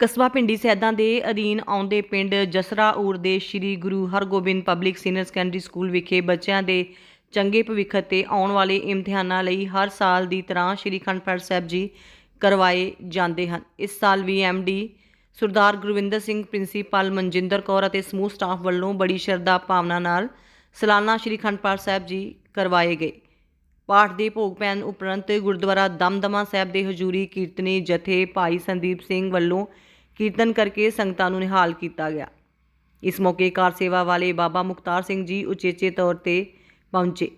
ਕਸਬਾ ਪਿੰਡੀ ਸੈਦਾਂ ਦੇ ਅਧੀਨ ਆਉਂਦੇ ਪਿੰਡ ਜਸਰਾ ਊਰ ਦੇ Shri Guru Hargobind public senior secondary school ਵਿਖੇ ਬੱਚਿਆਂ ਦੇ ਚੰਗੇ ਭਵਿੱਖ 'ਤੇ ਆਉਣ ਵਾਲੇ ਇਮਤਿਹਾਨਾਂ ਲਈ ਹਰ ਸਾਲ ਦੀ ਤਰ੍ਹਾਂ ਸ੍ਰੀ ਅਖੰਡ ਪਾਠ ਸਾਹਿਬ ਜੀ ਕਰਵਾਏ ਜਾਂਦੇ ਹਨ। ਇਸ ਸਾਲ ਵੀ ਐਮਡੀ ਸਰਦਾਰ ਗੁਰਵਿੰਦਰ ਸਿੰਘ, ਪ੍ਰਿੰਸੀਪਲ ਮਨਜਿੰਦਰ ਕੌਰ ਅਤੇ ਸਮੂਹ ਸਟਾਫ ਵੱਲੋਂ ਬੜੀ ਸ਼ਰਧਾ ਭਾਵਨਾ ਨਾਲ ਸਲਾਨਾ ਸ੍ਰੀ ਅਖੰਡ ਪਾਠ ਸਾਹਿਬ ਜੀ ਕਰਵਾਏ ਗਏ। ਪਾਠ ਦੇ ਭੋਗ ਪੈਣ ਉਪਰੰਤ ਗੁਰਦੁਆਰਾ ਦਮਦਮਾ ਸਾਹਿਬ ਦੇ ਹਜ਼ੂਰੀ ਕੀਰਤਨੀ ਜਥੇ ਭਾਈ ਸੰਦੀਪ ਸਿੰਘ ਵੱਲੋਂ ਕੀਰਤਨ ਕਰਕੇ ਸੰਗਤਾਂ ਨੂੰ ਨਿਹਾਲ ਕੀਤਾ ਗਿਆ। ਇਸ ਮੌਕੇ ਕਾਰ ਸੇਵਾ ਵਾਲੇ ਬਾਬਾ ਮੁਖਤਾਰ ਸਿੰਘ ਜੀ ਉਚੇਚੇ ਤੌਰ ਤੇ ਪਹੁੰਚੇ।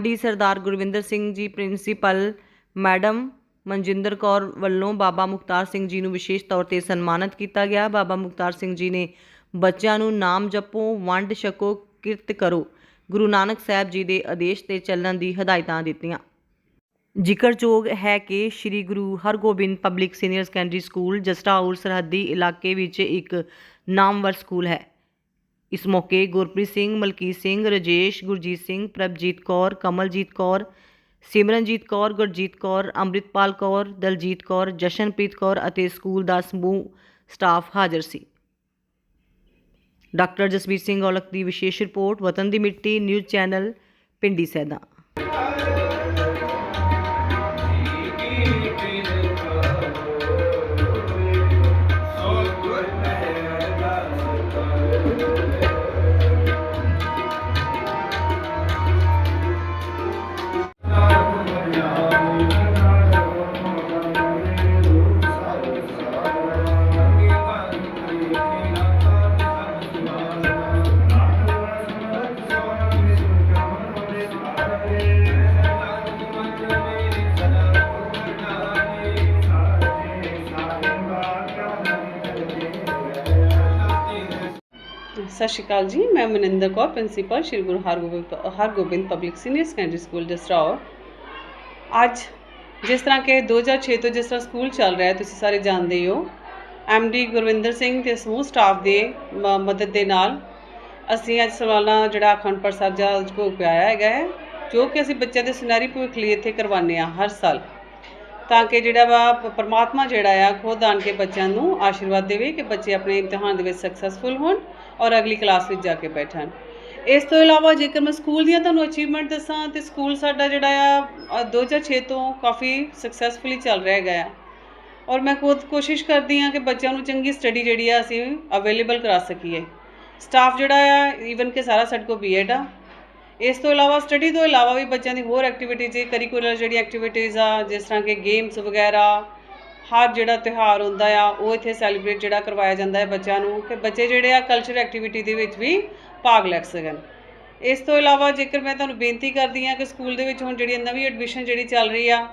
ਡੀ ਸਰਦਾਰ ਗੁਰਵਿੰਦਰ ਸਿੰਘ ਜੀ, ਪ੍ਰਿੰਸੀਪਲ ਮੈਡਮ ਮਨਜਿੰਦਰ ਕੌਰ ਵੱਲੋਂ ਬਾਬਾ ਮੁਖਤਾਰ ਸਿੰਘ ਜੀ ਨੂੰ ਵਿਸ਼ੇਸ਼ ਤੌਰ ਤੇ ਸਨਮਾਨਿਤ ਕੀਤਾ ਗਿਆ। ਬਾਬਾ ਮੁਖਤਾਰ ਸਿੰਘ ਜੀ ਨੇ ਬੱਚਿਆਂ ਨੂੰ ਨਾਮ ਜਪੋ, ਵੰਡ ਛਕੋ, ਕਿਰਤ ਕਰੋ, ਗੁਰੂ ਨਾਨਕ ਸਾਹਿਬ ਜੀ ਦੇ ਆਦੇਸ਼ ਤੇ ਚੱਲਣ ਦੀ ਹਦਾਇਤਾਂ ਦਿੱਤੀਆਂ। ਜ਼ਿਕਰਯੋਗ ਹੈ ਕਿ Shri Guru Hargobind public senior secondary school Jasraur ਸਰਹੱਦੀ ਇਲਾਕੇ ਵਿੱਚ ਇੱਕ ਨਾਮਵਰ ਸਕੂਲ ਹੈ। ਇਸ ਮੌਕੇ ਗੁਰਪ੍ਰੀਤ ਸਿੰਘ, ਮਲਕੀਤ ਸਿੰਘ, ਰਜੇਸ਼, ਗੁਰਜੀਤ ਸਿੰਘ, ਪ੍ਰਭਜੀਤ ਕੌਰ, ਕਮਲਜੀਤ ਕੌਰ, ਸਿਮਰਨਜੀਤ ਕੌਰ, ਗੁਰਜੀਤ ਕੌਰ, ਅੰਮ੍ਰਿਤਪਾਲ ਕੌਰ, ਦਲਜੀਤ ਕੌਰ, ਜਸ਼ਨਪ੍ਰੀਤ ਕੌਰ ਅਤੇ ਸਕੂਲ ਦਾ ਸਮੂਹ ਸਟਾਫ ਹਾਜ਼ਰ ਸੀ। ਡਾਕਟਰ ਜਸਵੀਰ ਸਿੰਘ ਔਲਖ ਦੀ ਵਿਸ਼ੇਸ਼ ਰਿਪੋਰਟ, ਵਤਨ ਦੀ ਮਿੱਟੀ, ਨਿਊਜ਼ ਚੈਨਲ, ਪਿੰਡੀ ਸੈਦਾ। ਸਤਿ ਸ਼੍ਰੀ ਅਕਾਲ ਜੀ, ਮੈਂ Maninder Kaur, principal Shri Guru Hargobind Hargobind public senior secondary school Jasraur ਅੱਜ ਜਿਸ ਤਰ੍ਹਾਂ ਕਿ 2006 ਤੋਂ ਜਿਸ ਤਰ੍ਹਾਂ ਸਕੂਲ ਚੱਲ ਰਿਹਾ ਤੁਸੀਂ ਸਾਰੇ ਜਾਣਦੇ ਹੀ ਹੋ। ਡੀ ਗੁਰਵਿੰਦਰ ਸਿੰਘ ਤੇ ਸਮੂਹ ਸਟਾਫ ਦੇ ਮ- ਮਦਦ ਦੇ ਨਾਲ ਅਸੀਂ ਅੱਜ ਸਾਲਾਨਾ ਜਿਹੜਾ ਅਖੰਡ ਪਾਠ ਸਾਹਿਬ ਭੋਗ ਪਿਆਇਆ ਹੈਗਾ ਹੈ, ਜੋ ਕਿ ਅਸੀਂ ਬੱਚਿਆਂ ਦੇ ਸੁਨਹਿਰੀ ਭਵਿੱਖ ਲਈ ਇੱਥੇ ਕਰਵਾਉਂਦੇ ਆ ਹਰ ਸਾਲ। ਤਾਂ ਕਿ ਜਿਹੜਾ ਵਾ ਪਰਮਾਤਮਾ ਜਿਹੜਾ ਆ ਖੁਦ ਆਣ ਕੇ ਬੱਚਿਆਂ ਨੂੰ ਆਸ਼ੀਰਵਾਦ ਦੇਵੇ ਕਿ ਬੱਚੇ ਆਪਣੇ ਇਮਤਿਹਾਨ ਦੇ ਵਿੱਚ ਸਕਸੈਸਫੁਲ ਹੋਣ ਔਰ ਅਗਲੀ ਕਲਾਸ ਵਿੱਚ ਜਾ ਕੇ ਬੈਠਣ। ਇਸ ਤੋਂ ਇਲਾਵਾ ਜੇਕਰ ਮੈਂ ਸਕੂਲ ਦੀਆਂ ਤੁਹਾਨੂੰ ਅਚੀਵਮੈਂਟ ਦੱਸਾਂ ਤੇ ਸਕੂਲ ਸਾਡਾ ਜਿਹੜਾ ਆ ਅ, 2006 ਤੋਂ ਕਾਫੀ ਸਕਸੈਸਫੁਲੀ ਚੱਲ ਰਿਹਾ ਹੈਗਾ ਆ। ਔਰ ਮੈਂ ਖੁਦ ਕੋਸ਼ਿਸ਼ ਕਰਦੀ ਹਾਂ ਕਿ ਬੱਚਿਆਂ ਨੂੰ ਚੰਗੀ ਸਟੱਡੀ ਜਿਹੜੀ ਆ ਅਸੀਂ ਅਵੇਲੇਬਲ ਕਰਾ ਸਕੀਏ। ਸਟਾਫ ਜਿਹੜਾ ਆ ਈਵਨ ਕਿ ਸਾਰਾ ਸਾਡੇ ਕੋਲ ਬੀਐਡ ਆ ਇਸ ਤੋਂ ਇਲਾਵਾ ਸਟੱਡੀ ਤੋਂ ਇਲਾਵਾ ਵੀ ਬੱਚਿਆਂ ਦੀ ਹੋਰ ਐਕਟੀਵਿਟੀਜ਼ ਕਰਿਕੂਲਰ ਜਿਹੜੀ ਐਕਟੀਵਿਟੀਜ਼ ਆ, ਜਿਸ ਤਰ੍ਹਾਂ ਕਿ ਗੇਮਸ ਵਗੈਰਾ, ਹਰ ਜਿਹੜਾ ਤਿਉਹਾਰ ਹੁੰਦਾ ਆ, ਉਹ ਇੱਥੇ ਸੈਲੀਬ੍ਰੇਟ ਜਿਹੜਾ ਕਰਵਾਇਆ ਜਾਂਦਾ ਹੈ ਬੱਚਿਆਂ ਨੂੰ ਕਿ ਬੱਚੇ ਜਿਹੜੇ ਆ ਕਲਚਰ ਐਕਟੀਵਿਟੀ ਦੇ ਵਿੱਚ ਵੀ ਭਾਗ ਲੈ ਸਕਣ। ਇਸ ਤੋਂ ਇਲਾਵਾ, ਜੇਕਰ ਮੈਂ ਤੁਹਾਨੂੰ ਬੇਨਤੀ ਕਰਦੀ ਹਾਂ ਕਿ ਸਕੂਲ ਦੇ ਵਿੱਚ ਹੁਣ ਜਿਹੜੀ ਨਵੀਂ ਐਡਮਿਸ਼ਨ ਜਿਹੜੀ ਚੱਲ ਰਹੀ ਆ,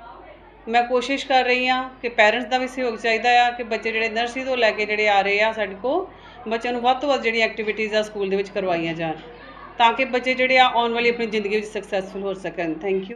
ਮੈਂ ਕੋਸ਼ਿਸ਼ ਕਰ ਰਹੀ ਹਾਂ ਕਿ ਪੈਰੈਂਟਸ ਦਾ ਵੀ ਸਹਿਯੋਗ ਚਾਹੀਦਾ ਆ ਕਿ ਬੱਚੇ ਜਿਹੜੇ ਨਰਸਰੀ ਤੋਂ ਲੈ ਕੇ ਜਿਹੜੇ ਆ ਰਹੇ ਆ, ਸਾਡੇ ਕੋਲ ਬੱਚਿਆਂ ਨੂੰ ਵੱਧ ਤੋਂ ਵੱਧ ਜਿਹੜੀਆਂ ਐਕਟੀਵਿਟੀਜ਼ ਆ ਸਕੂਲ ਦੇ ਵਿੱਚ ਕਰਵਾਈਆਂ ਜਾਣ। ਤਾਂ ਕਿ ਬੱਚੇ ਜਿਹੜੇ ਆ ਆਉਣ ਵਾਲੀ ਆਪਣੀ ਜ਼ਿੰਦਗੀ ਵਿੱਚ ਸਕਸੈਸਫੁਲ ਹੋ ਸਕਣ। Thank you